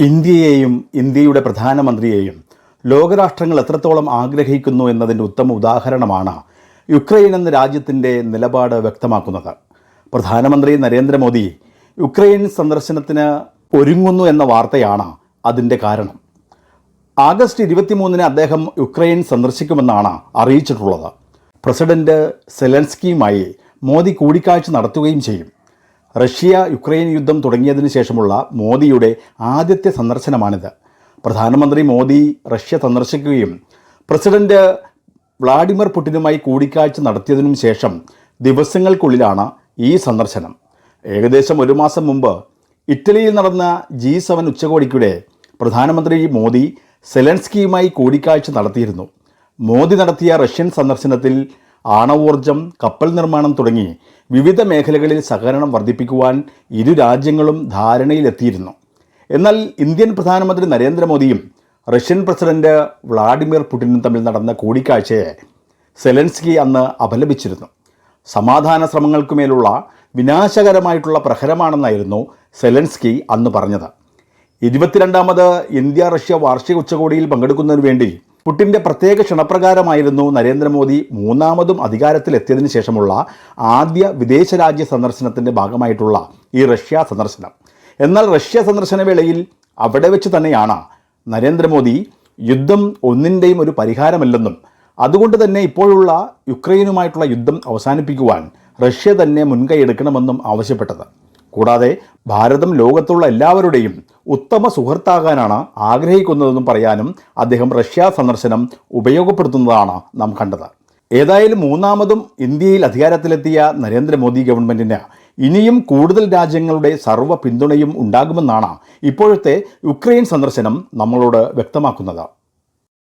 ഇന്ത്യയെയും ഇന്ത്യയുടെ പ്രധാനമന്ത്രിയെയും ലോകരാഷ്ട്രങ്ങൾ എത്രത്തോളം ആഗ്രഹിക്കുന്നു എന്നതിന്റെ ഉത്തമ ഉദാഹരണമാണ് യുക്രൈൻ എന്ന രാജ്യത്തിന്റെ നിലപാട് വ്യക്തമാക്കുന്നത്. പ്രധാനമന്ത്രി നരേന്ദ്രമോദി യുക്രൈൻ സന്ദർശനത്തിന് ഒരുങ്ങുന്നു എന്ന വാർത്തയാണ് അതിന്റെ കാരണം. ആഗസ്റ്റ് ഇരുപത്തിമൂന്നിന് അദ്ദേഹം യുക്രൈൻ സന്ദർശിക്കുമെന്നാണ് അറിയിച്ചിട്ടുള്ളത്. പ്രസിഡന്റ് സെലൻസ്കിയുമായി മോദി കൂടിക്കാഴ്ച നടത്തുകയും ചെയ്യും. റഷ്യ യുക്രൈൻ യുദ്ധം തുടങ്ങിയതിന് ശേഷമുള്ള മോദിയുടെ ആദ്യത്തെ സന്ദർശനമാണിത്. പ്രധാനമന്ത്രി മോദി റഷ്യ സന്ദർശിക്കുകയും പ്രസിഡന്റ് വ്ളാഡിമിർ പുടിനുമായി കൂടിക്കാഴ്ച നടത്തിയതിനും ശേഷം ദിവസങ്ങൾക്കുള്ളിലാണ് ഈ സന്ദർശനം. ഏകദേശം ഒരു മാസം മുമ്പ് ഇറ്റലിയിൽ നടന്ന ജി സെവൻ ഉച്ചകോടിക്കിടെ പ്രധാനമന്ത്രി മോദി സെലൻസ്കിയുമായി കൂടിക്കാഴ്ച നടത്തിയിരുന്നു. മോദി നടത്തിയ റഷ്യൻ സന്ദർശനത്തിൽ ആണവോർജം കപ്പൽ നിർമ്മാണം തുടങ്ങി വിവിധ മേഖലകളിൽ സഹകരണം വർദ്ധിപ്പിക്കുവാൻ ഇരു രാജ്യങ്ങളും ധാരണയിലെത്തിയിരുന്നു. എന്നാൽ ഇന്ത്യൻ പ്രധാനമന്ത്രി നരേന്ദ്രമോദിയും റഷ്യൻ പ്രസിഡന്റ് വ്ളാഡിമിർ പുടിനും തമ്മിൽ നടന്ന കൂടിക്കാഴ്ചയെ സെലൻസ്കി അന്ന് അപലപിച്ചിരുന്നു. സമാധാന ശ്രമങ്ങൾക്കുമേലുള്ള വിനാശകരമായിട്ടുള്ള പ്രഹരമാണെന്നായിരുന്നു സെലൻസ്കി അന്ന് പറഞ്ഞത്. ഇരുപത്തിരണ്ടാമത് ഇന്ത്യ റഷ്യ വാർഷിക ഉച്ചകോടിയിൽ പങ്കെടുക്കുന്നതിന് വേണ്ടി പുടിന്റെ പ്രത്യേക ക്ഷണപ്രകാരമായിരുന്നു നരേന്ദ്രമോദി മൂന്നാമതും അധികാരത്തിലെത്തിയതിന് ശേഷമുള്ള ആദ്യ വിദേശ രാജ്യ സന്ദർശനത്തിന്റെ ഭാഗമായിട്ടുള്ള ഈ റഷ്യ സന്ദർശനം. എന്നാൽ റഷ്യ സന്ദർശന വേളയിൽ അവിടെ വെച്ച് തന്നെയാണ് നരേന്ദ്രമോദി യുദ്ധം ഒന്നിന്റെയും ഒരു പരിഹാരമല്ലെന്നും അതുകൊണ്ട് തന്നെ ഇപ്പോഴുള്ള യുക്രൈനുമായിട്ടുള്ള യുദ്ധം അവസാനിപ്പിക്കുവാൻ റഷ്യ തന്നെ മുൻകൈ എടുക്കണമെന്നും ആവശ്യപ്പെട്ടത്. കൂടാതെ ഭാരതം ലോകത്തുള്ള എല്ലാവരുടെയും ഉത്തമ സുഹൃത്താകാനാണ് ആഗ്രഹിക്കുന്നതെന്നും പറയാനും അദ്ദേഹം റഷ്യ സന്ദർശനം ഉപയോഗപ്പെടുത്തുന്നതാണ് നാം കണ്ടത്. ഏതായാലും മൂന്നാമതും ഇന്ത്യയിൽ അധികാരത്തിലെത്തിയ നരേന്ദ്രമോദി ഗവൺമെന്റിന് ഇനിയും കൂടുതൽ രാജ്യങ്ങളുടെ സർവ പിന്തുണയും ഉണ്ടാകുമെന്നാണ് ഇപ്പോഴത്തെ യുക്രൈൻ സന്ദർശനം നമ്മളോട് വ്യക്തമാക്കുന്നത്.